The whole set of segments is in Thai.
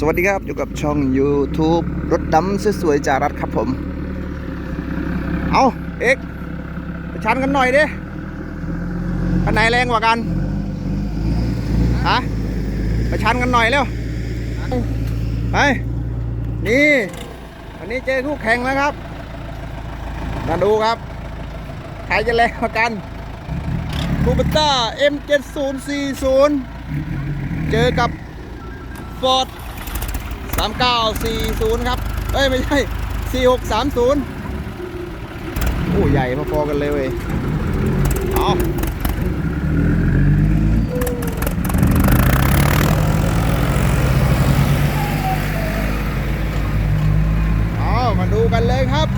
สวัสดีครับ อยู่กับช่อง YouTube รถดำสวยๆจากรัฐครับผม เอาเอกไปชันกันหน่อยดิคันไหนแรงกว่ากันฮะไปชันกันหน่อยเร็ว ไป นี่ วันนี้เจอคู่แข่งแล้วครับ มาดูครับ ใครจะแรงกว่ากันคูเปต้า M7040 เจอกับ Ford 3940ครับเอ้ยไม่ใช่4630โอ้ใหญ่พอๆกันเลยเว้ยเอาเอามาดูกันเลยครับ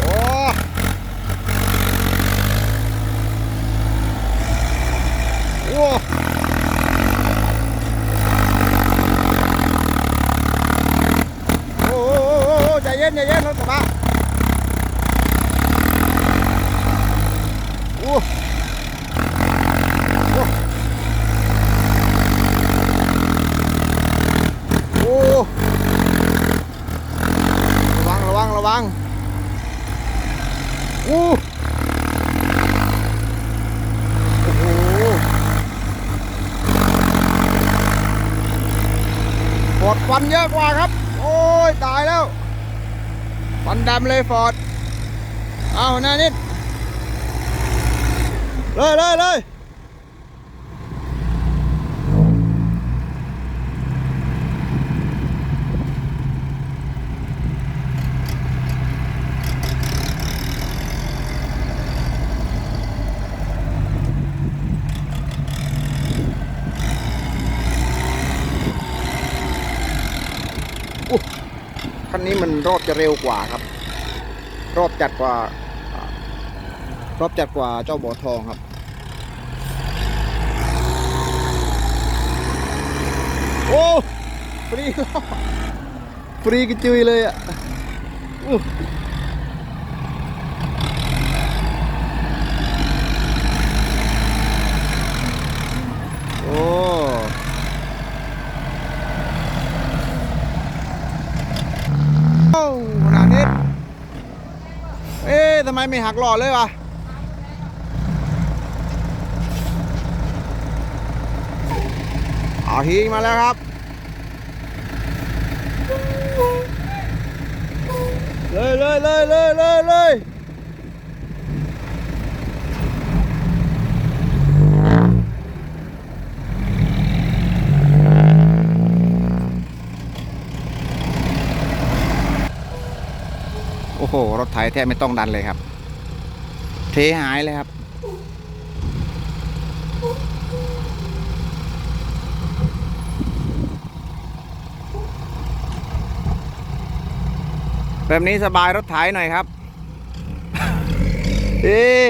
โอ้โอ้โอ้โอ้โอ้โอ้ใจเย็นใจเย็นรถกระบะโอ้โอ้โอ้ ระวังอู้โอ้โหฟอร์ดควันเยอะกว่าครับ โอ้ย ตายแล้วควันดำเลยฟอร์ด เอาหน้านิด เลยเลยเลย คันนี้มันรอบจะเร็วกว่าครับ รอบจัดกว่ารอบจัดกว่าเจ้าบ่อทองครับโอ้ฟรีฟรีกระจุยเลยอะอู้โอ้โอ้ขนาดนี้ เอ๊ะทำ ไมไม่หักหลอดเลยวะเอาฮีมาแล้วครับ เลยเลยเลยเลยเลยเลยโอ้โห รถไถแทบไม่ต้องดันเลยครับ เทหายเลยครับ แบบนี้สบายรถไถหน่อยครับ เอ๊ะ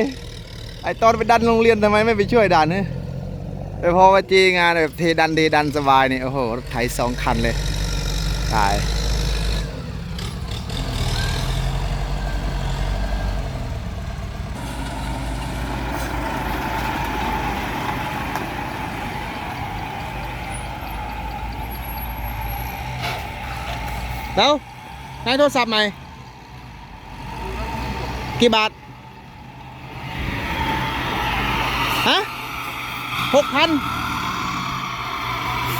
ไอตอนไปดันโรงเรียนทำไมไม่ไปช่วยดันเนี่ยไปพอมาจีงานแบบเทดันเทดันสบายนี่ โอ้โห รถไถสองคันเลย ตาย แล้วนายโทรศัพท์ใหม่ กี่บาท ฮะหกพัน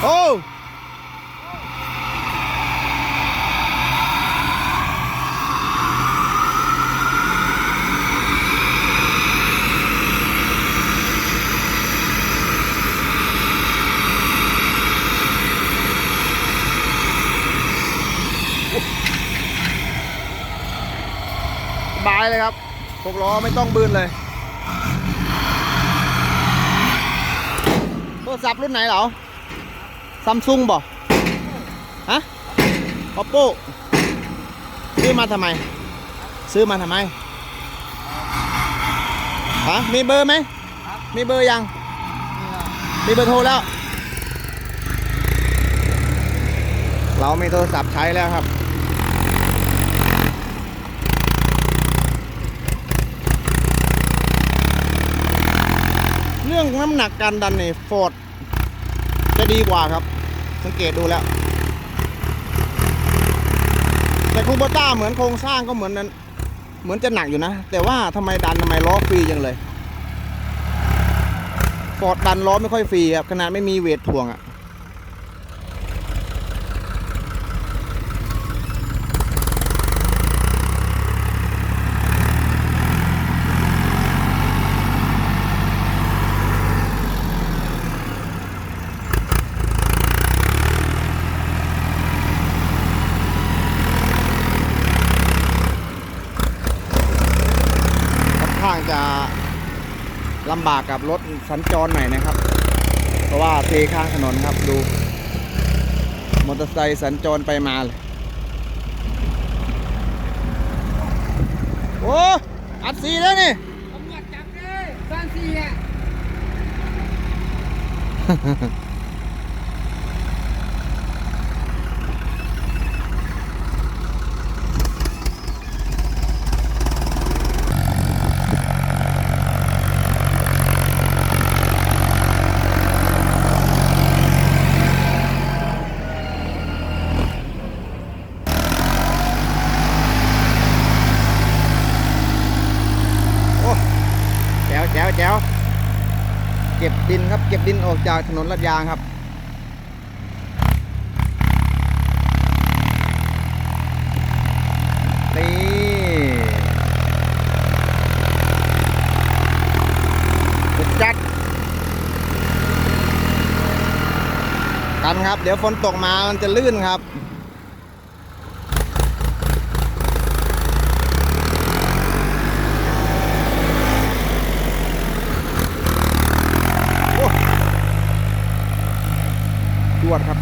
โอ้ายเลยครับหกล้อไม่ต้องบืนเลยโทรศัพท์รุ่นไหนเหรอซัมซุงบ่ฮะ oppo ซื้อมาทำไม ซื้อมาทำไมฮะมีเบอร์ไหมมีเบอร์ยัง มีเบอร์โทรแล้ว เรามีโทรศัพท์ใช้แล้วครับ รื่องน้ำหนักการดันเนี่ยฟอร์ดจะดีกว่าครับ สังเกตดูแล้ว แต่คูเบต้าเหมือนโครงสร้างก็เหมือนนั้น เหมือนจะหนักอยู่นะ แต่ว่าทำไมดันทำไมล้อฟรีจังเลยฟอร์ดดันล้อไม่ค่อยฟรีครับขนาดไม่มีเวทถ่วงอะ่ะ ค่อนข้างจะลำบากกับรถสัญจรหน่อยนะครับ เพราะว่าเทข้างถนนครับดูมอเตอร์ไซค์สัญจรไปมาเลยโอ้อัดสีแล้วนี่ตำรวจจับเลยสร้างสี่อะ โอ้แจ๋วแจ๋วแจ๋วเก็บดินครับ เก็บดินออกจากถ นนลาดยางครับ นี่ สุดจัด กันครับ เดี๋ยวฝนตกมามันจะลื่นครับ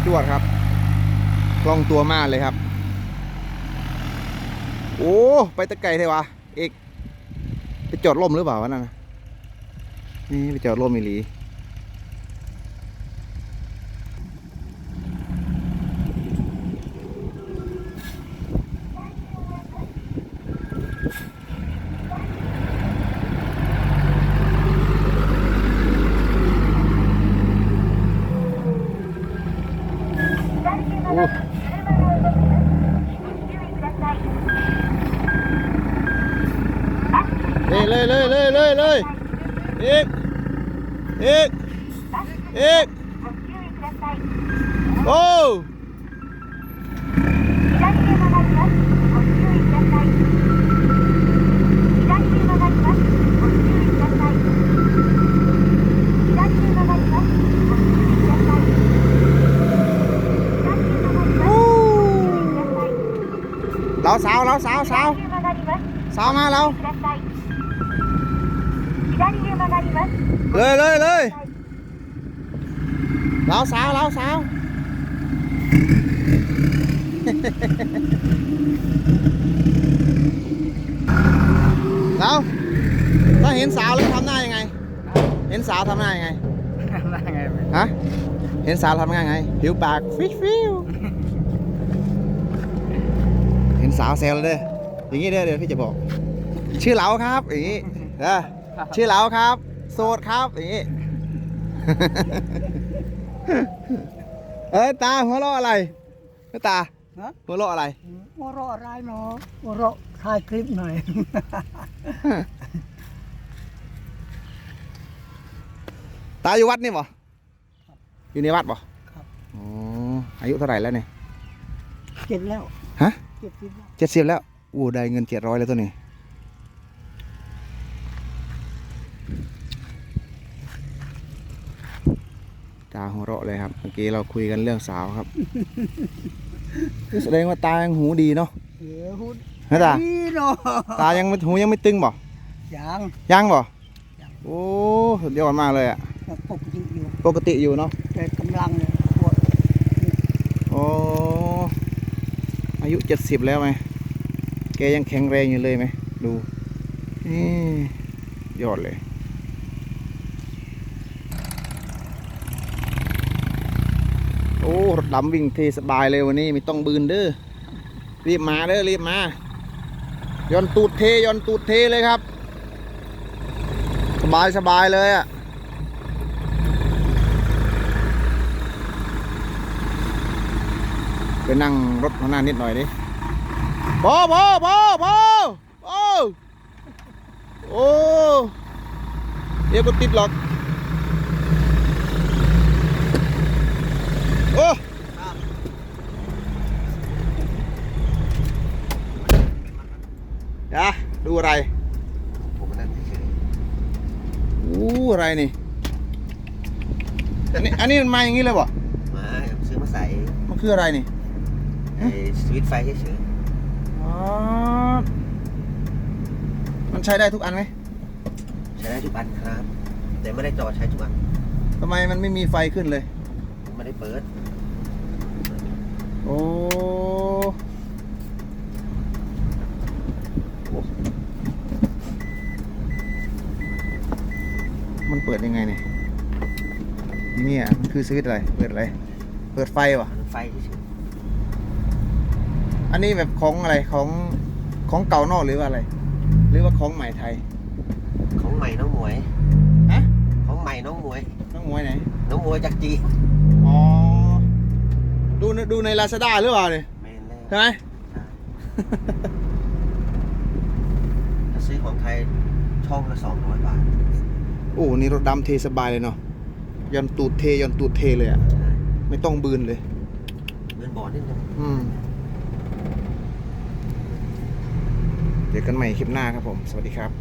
จ วดครับจวดครับคล่องตัวมากเลยครับ โอ้ ไปตะไก่เทวะเอกไปจอดร่มหรือเปล่าวะนั่นน่ะนี่ไปจอดร่มอีหลี เลยเลยเลยเลยเลยเล เราสาวเราสาวสาวสาวมาเราเลยเลยเลยเราสาวเราสาวเราถ้าเห็นสาวแล้วทำหน้ายังไง เห็นสาวทำหน้ายังไงได้ไงไปฮะเห็นสาวทำหน้ายังไง ผิวปากฟิชฟิวเห็นสาวแซวเลยเด้ออย่างนี้เด้อเดี๋ยวพี่จะบอก ชื่อเหลาครับอย่างนี้เด้อชื่อเหลาครับ โสดครับอย่างนี้เอ้ยตาหัวเราะอะไรเอ้ยตาฮะ หัวเราะอะไร หัวเราะอะไรเนาะหัวเราะถ่ายคลิปหน่อย ตาอยู่วัดนี่บ่อยู่ในวัดบ่ครับ อ๋ออายุเท่าไหร่แล้วเนี่ย เจ็ดแล้วฮะ เจ็ดสิบแล้วเจ็ดสิบแล้วอู้ได้เงินเจ็ดร้อยแล้วตัวนี้ ตาหัวเราะเลยครับเมื่อกี้เราคุยกันเรื่องสาวครับแสดงว่าตายังหูดีเนาะเดี๋ยวพูดนะตานี่เนาะตายังไม่หูยังไม่ตึงบ่ยังยังบ่ยังโอ้สุดยอดมากเลยอะปกติอยู่ปกติอยู่เนาะแต่กำลังเนี่ยปวดโอ้อายุเจ็ดสิบแล้วไหมแกยังแข็งแรงอยู่เลยไหมดูนี่ยอดเลย รถดำวิ่งเทสบายเลยวันนี้ไม่ต้องบืนเด้อรีบมาเด้อรีบมาย้อนตูดเทย้อนตูดเทเลยครับ สบายสบายเลยอะ่ะไปนั่งรถข้างหน้านิดหน่อยดิบอบอบอบอบอโอ้เดี๋ยวก็ติดหรอก อะไรผมนั่นเฉยอู้อะไรนี่อันนี้อันนี้มันมาอย่างนี้เลยบ่ๆมาซื้อมาใส่มันคืออะไรนี่ไอ้สวิตช์ไฟเฉยอ๋อมันใช้ได้ทุกอันไหมๆใช้ได้ทุกอันครับ แต่ไม่ได้จอใช้ทุกอันทำไมมันไม่มีไฟขึ้นเลยผมไม่ได้เปิด โอ้โอ้ มัน เปิดยังไงเนี่ยเนี่ยมันคือสวิตช์อะไร เปิดอะไร เปิดไฟวะมันไฟเฉยอันนี้แบบของอะไรของของเก่านอกหรือว่าอะไร หรือว่าของใหม่ไทยๆของใหม่น้องหมวยฮะของใหม่น้องหมวย น้องมวยไหน น้องหมวยจากจีนอ๋อ ดูในดูในลาซาด้าหรือเปล่าเนี่ยแมนแล้วใช่ไหมใช่ถ้าซื้อของไทยช่องละสองร้อยบาท โอ้นี่รถดำเทสบายเลยเนาะยอนตูดเทยอนตูดเทเลยอะใช่ไม่ต้องบืนเลยเงินบอลนิดนึงอืมเดี๋ยวกันใหม่คลิปหน้าครับผม สวัสดีครับ